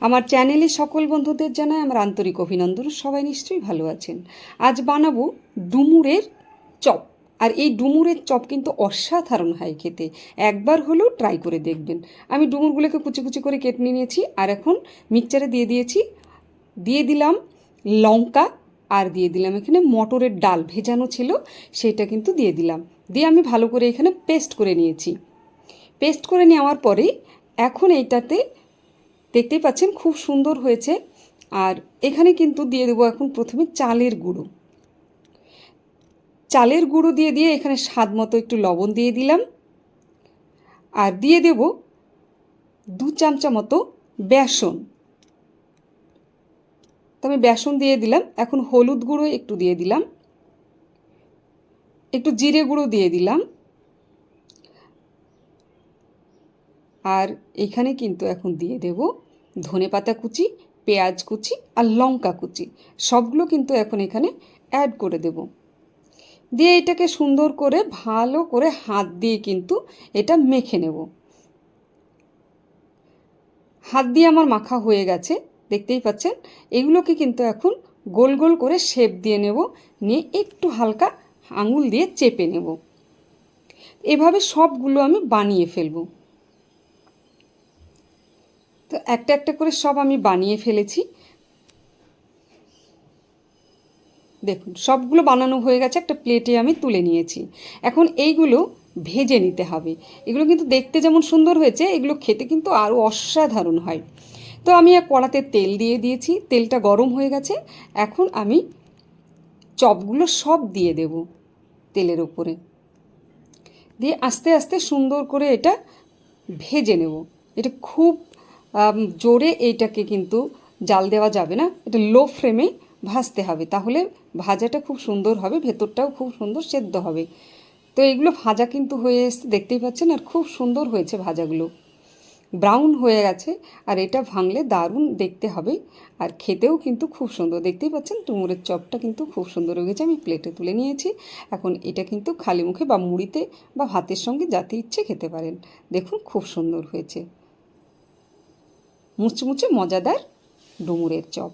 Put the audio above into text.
আমার চ্যানেলে সকল বন্ধুদের জানাই আমার আন্তরিক অভিনন্দন। সবাই নিশ্চয়ই ভালো আছেন। আজ বানাবো ডুমুরের চপ। আর এই ডুমুরের চপ কিন্তু অসাধারণ হয় খেতে। একবার হলেও ট্রাই করে দেখবেন। আমি ডুমুরগুলোকে কুচি কুচি করে কেটে নিয়েছি আর এখন মিক্সচারে দিয়ে দিয়েছি। দিয়ে দিলাম লঙ্কা আর দিয়ে দিলাম এখানে মটরের ডাল ভেজানো ছিল, সেটা কিন্তু দিয়ে দিলাম। দিয়ে আমি ভালো করে এখানে পেস্ট করে নিয়েছি। পেস্ট করে নেওয়ার পরে এখন এইটাতে দেখতেই পাচ্ছেন খুব সুন্দর হয়েছে। আর এখানে কিন্তু দিয়ে দেবো এখন প্রথমে চালের গুঁড়ো। চালের গুঁড়ো দিয়ে দিয়ে এখানে স্বাদ মতো একটু লবণ দিয়ে দিলাম। আর দিয়ে দেব দু চামচা মতো বেসন। তো আমি বেসন দিয়ে দিলাম, এখন হলুদ গুঁড়ো একটু দিয়ে দিলাম। একটু জিরে গুঁড়ো দিয়ে দিলাম। আর এখানে কিন্তু এখন দিয়ে দেব ধনে পাতা কুচি, পেঁয়াজ কুচি আর লঙ্কা কুচি। সবগুলো কিন্তু এখন এখানে অ্যাড করে দেব। দিয়ে এটাকে সুন্দর করে, ভালো করে হাত দিয়ে কিন্তু এটা মেখে নেব। হাত দিয়ে আমার মাখা হয়ে গেছে, দেখতেই পাচ্ছেন? এগুলোকে কিন্তু এখন গোল গোল করে শেপ দিয়ে নেব, নিয়ে একটু হালকা আঙুল দিয়ে চেপে নেব। এভাবে সবগুলো আমি বানিয়ে ফেলব। একটা একটা করে সব আমি বানিয়ে ফেলেছি। দেখুন, সবগুলো বানানো হয়ে গেছে, একটা প্লেটে আমি তুলে নিয়েছি। এখন এইগুলো ভেজে নিতে হবে। এগুলো কিন্তু দেখতে যেমন সুন্দর হয়েছে, এগুলো খেতে কিন্তু আরও অসাধারণ হয়। তো আমি এক কড়াতে তেল দিয়ে দিয়েছি, তেলটা গরম হয়ে গেছে। এখন আমি চপগুলো সব দিয়ে দেব তেলের ওপরে দিয়ে আস্তে আস্তে সুন্দর করে এটা ভেজে নেব। এটা খুব জোরে এইটাকে কিন্তু জাল দেওয়া যাবে না। এটা লো ফ্লেমে ভাজতে হবে। তাহলে ভাজাটা খুব সুন্দর হবে, ভেতরটাও খুব সুন্দর সেদ্ধ হবে। তো এগুলো ভাজা কিন্তু হয়ে এসছে, দেখতেই পাচ্ছেন? আর খুব সুন্দর হয়েছে ভাজাগুলো। ব্রাউন হয়ে গেছে, আর এটা ভাঙলে দারুণ দেখতে হবে। আর খেতেও কিন্তু খুব সুন্দর। দেখতেই পাচ্ছেন? টুমুরের চপটা কিন্তু খুব সুন্দর হয়ে গেছে। আমি প্লেটে তুলে নিয়েছি। এখন এটা কিন্তু খালি মুখে বা মুড়িতে বা ভাতের সঙ্গে যাতে ইচ্ছে খেতে পারেন। দেখুন, খুব সুন্দর হয়েছে। মুচমুচে মজাদার ডুমুরের চপ।